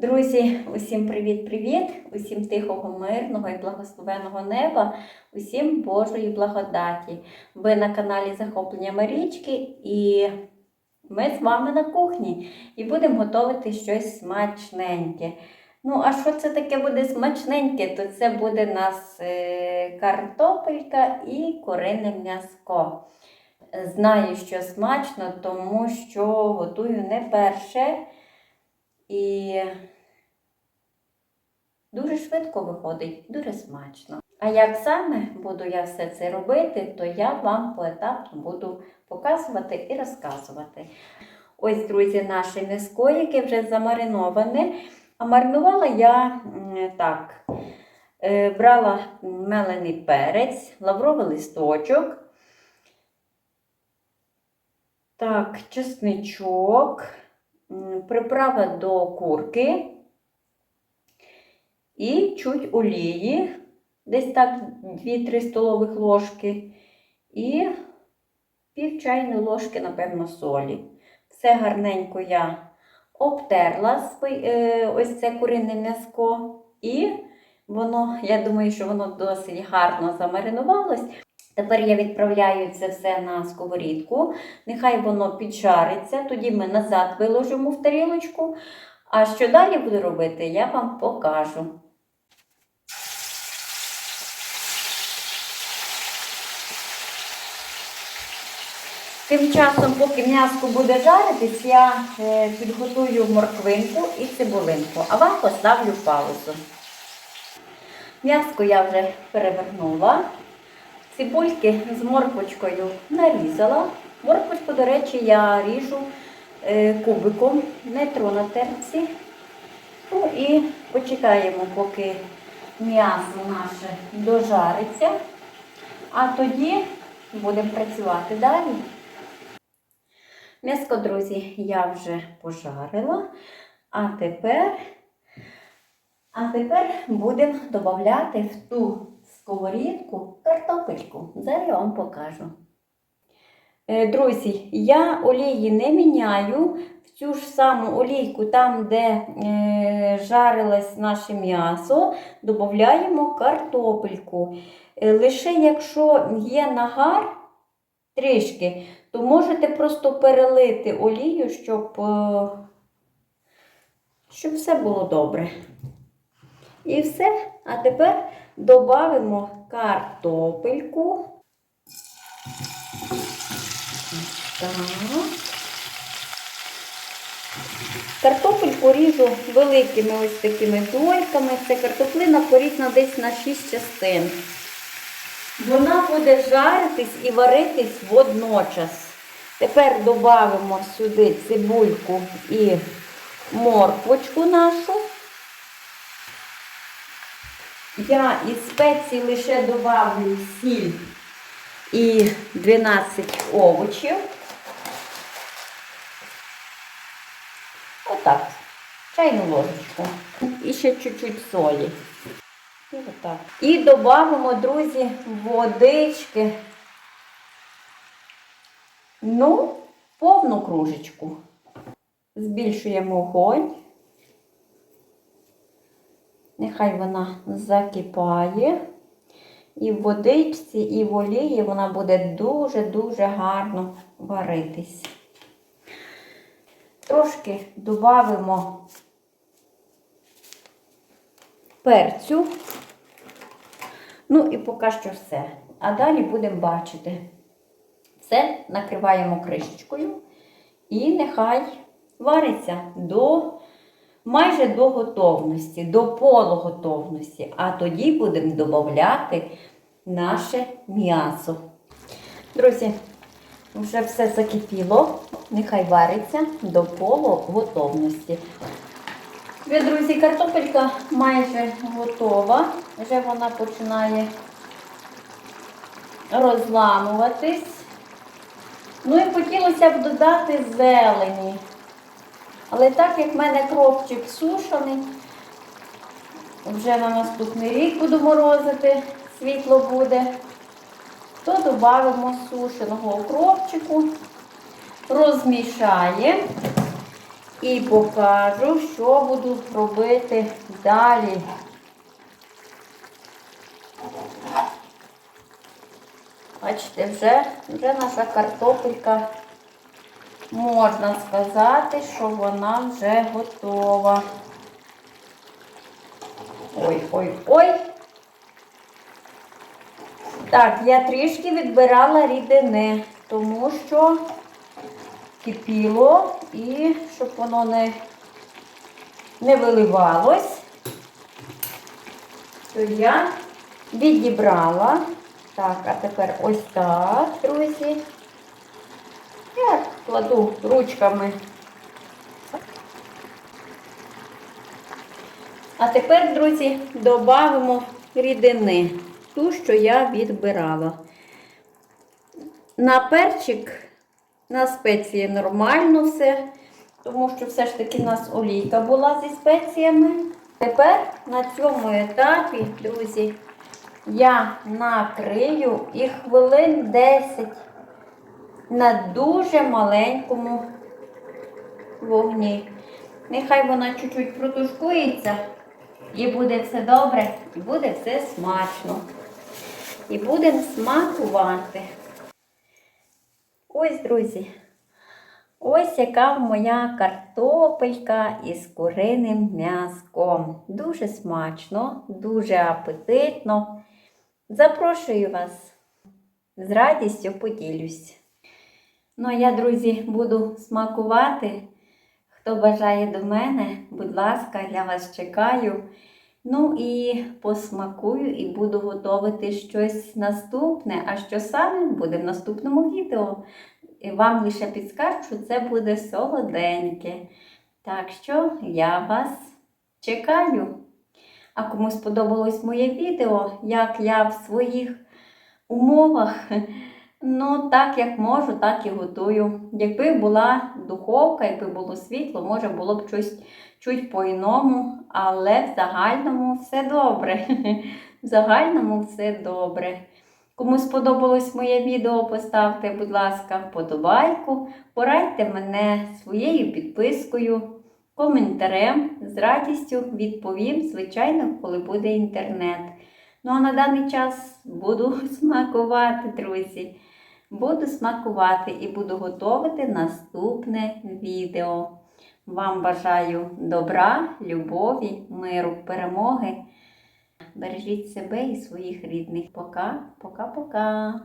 Друзі, усім привіт-привіт! Усім тихого, мирного і благословеного неба, усім Божої благодаті. Ви на каналі Захоплення Марічки і ми з вами на кухні і будемо готувати щось смачненьке. Ну, а що це таке буде смачненьке? То це буде у нас е, картопелька і курине м'яско. Знаю, що смачно, тому що готую не перше. І дуже швидко виходить, дуже смачно. А як саме буду я все це робити, то я вам поетапно буду показувати і розказувати. Ось, друзі, наше м'яско, яке вже замариноване. А маринувала я так, е, брала мелений перець, лавровий листочок, так, чесничок, приправа до курки і чуть олії, десь так 2-3 столових ложки, і пів чайної ложки, напевно, солі. Все гарненько я обтерла е, ось це курине м'яско, і воно, я думаю, що воно досить гарно замаринувалось. Тепер я відправляю це все на сковорідку. Нехай воно піджариться, тоді ми назад виложимо в тарілочку. А що далі буду робити, я вам покажу. Тим часом, поки м'яско буде жаритись, я е, підготую морквинку і цибулинку, а вам поставлю паузу. М'яско я вже перевернула. Цибульки з морквочкою нарізала. Морквочку, до речі, я ріжу е, кубиком, не на терці. Ну і почекаємо, поки м'ясо наше дожариться, а тоді будемо працювати далі. М'яско, друзі, я вже пожарила, а тепер, а тепер будемо додати в ту сковорідку картопельку. Зараз я вам покажу. Е, Друзі, я олії не міняю. В цю ж саму олійку, там, де е, жарилось наше м'ясо, додаємо картопельку. Е, лише якщо є нагар трішки, то можете просто перелити олію, щоб, щоб все було добре. І все. А тепер додамо картопельку. Так. Картопельку ріжу великими ось такими дольками. Це картоплина порізана десь на 6 частин. Вона буде жаритись і варитись водночас. Тепер додамо сюди цибульку і морквочку нашу. Я із спецій лише добавлю сіль і 12 овочів. Отак. Чайну ложечку. І ще чуть-чуть солі. І отак. І додамо, друзі, водички. Ну, повну кружечку. Збільшуємо огонь. Нехай вона закипає. І в водичці, і в олії вона буде дуже-дуже гарно варитись. Трошки додамо перцю. Ну і поки що все. А далі будемо бачити. Все накриваємо кришечкою і нехай вариться до майже до готовності, до полуготовності. А тоді будемо додати наше м'ясо. Друзі, вже все закипіло, нехай вариться до полуготовності. Друзі, картопелька майже готова. Вже вона починає розламуватись. Ну і хотілося б додати зелені. Але так як в мене кропчик сушений, вже на наступний рік буду морозити, світло буде, то додамо сушеного укропчику, розмішаємо і покажу, що буду робити далі. Бачите, вже, вже наша картопелька, можна сказати, що вона вже готова. Ой, ой, ой. Так, я трішки відбирала рідини, тому що кипіло і щоб воно не, не виливалось, то я відібрала. Так, а тепер ось так, друзі. Кладу ручками. А тепер, друзі, додамо рідини, ту, що я відбирала. На перчик, на спеції нормально все, тому що все ж таки в нас олійка була зі спеціями. Тепер на цьому етапі, друзі, я накрию і хвилин 10 на дуже маленькому вогні. Нехай вона чуть-чуть протушкується, і буде все добре, і буде все смачно. І будемо смакувати. Ось, друзі, ось яка моя картопелька із куриним м'язком. Дуже смачно, дуже апетитно. Запрошую вас, з радістю поділюсь. Ну, а я, друзі, буду смакувати. Хто бажає до мене, будь ласка, я вас чекаю. Ну і посмакую і буду готувати щось наступне. А що саме буде в наступному відео? І вам лише підскажу, це буде солоденьке. Так що я вас чекаю. А кому сподобалось моє відео, як я в своїх умовах, ну так як можу, так і готую. Якби була духовка, якби було світло, може було б щось чуть по-іному, але в загальному все добре. В загальному все добре. Кому сподобалось моє відео, поставте, будь ласка, вподобайку, порадьте мене своєю підпискою, коментарем. З радістю відповім, звичайно, коли буде інтернет. Ну а на даний час буду смакувати, друзі. Буду смакувати і буду готувати наступне відео. Вам бажаю добра, любові, миру, перемоги. Бережіть себе і своїх рідних. Пока, пока-пока.